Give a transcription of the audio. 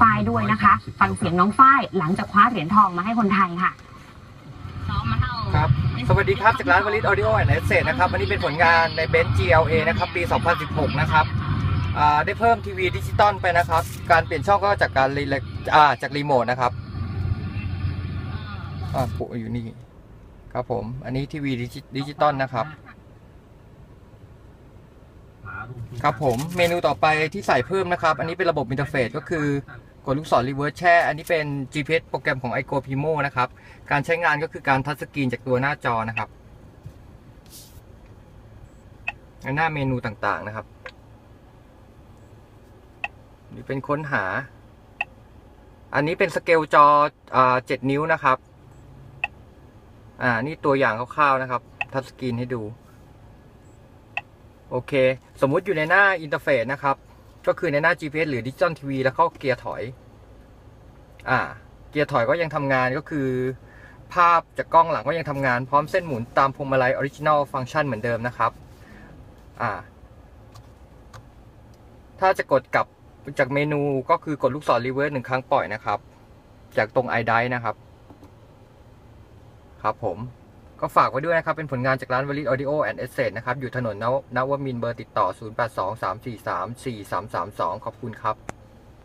ฝ้ายด้วยนะคะ ฟังเสียงน้องฝ้ายหลังจากคว้าเหรียญทองมาให้คนไทยค่ะครับสวัสดีครับจากร้านวลิตออดิโอแอนด์เซตนะครับวันนี้เป็นผลงานในเบนซ์ GLA นะครับปี 2016 นะครับอ่าได้เพิ่มทีวีดิจิตอลไปนะครับ การเปลี่ยนช่องก็จากการรีเลอ่าจากรีโมทนะครับอ่าปุอยู่นี่ครับผม อันนี้ทีวีดิจิตอลนะครับ ครับผมเมนูต่อไปที่ใส่เพิ่มนะครับ อันนี้เป็นระบบอินเทอร์เฟซก็คือก ดลูกศรรีเวิร์สแช่ อันนี้เป็น GPS โปรแกรมของ iGo Primo นะครับ การใช้งานก็คือการทัชสกรีนจากตัวหน้าจอนะครับหน้าเมนูต่างๆนะครับ นี่เป็นค้นหา อันนี้เป็นสเกลจออ7นิ้วนะครับ อ่า นี่ตัวอย่างคร่าวๆนะครับ ทัชสกรีนให้ดู โอเค สมมุติอยู่ในหน้าอินเทอร์เฟซนะครับ ก็คือในหน้า GPS หรือดิจิตอลทีวีแล้วเข้าเกียร์ถอยอ่าเกียร์ถอยก็ยังทำงานก็คือ ภาพจากกล้องหลังก็ยังทำงานพร้อมเส้นหมุนตามพวงมาลัยออริจิน l ลฟังก์ชันเหมือนเดิมนะครับอ่าถ้าจะกดกลับจากเมนูก็คือกดลูกศรรีเวิร์สหนึ่งครั้งปล่อยนะครับ จากตรง i d i นะครับ ครับผม ก็ฝากไว้ด้วยนะครับ เป็นผลงานจากร้านวลิตออดิโอแอนด์เอเซนะครับ อยู่ถนนนวนวมินเบอร์ติดต่อ 0823434332 ขอบคุณครับ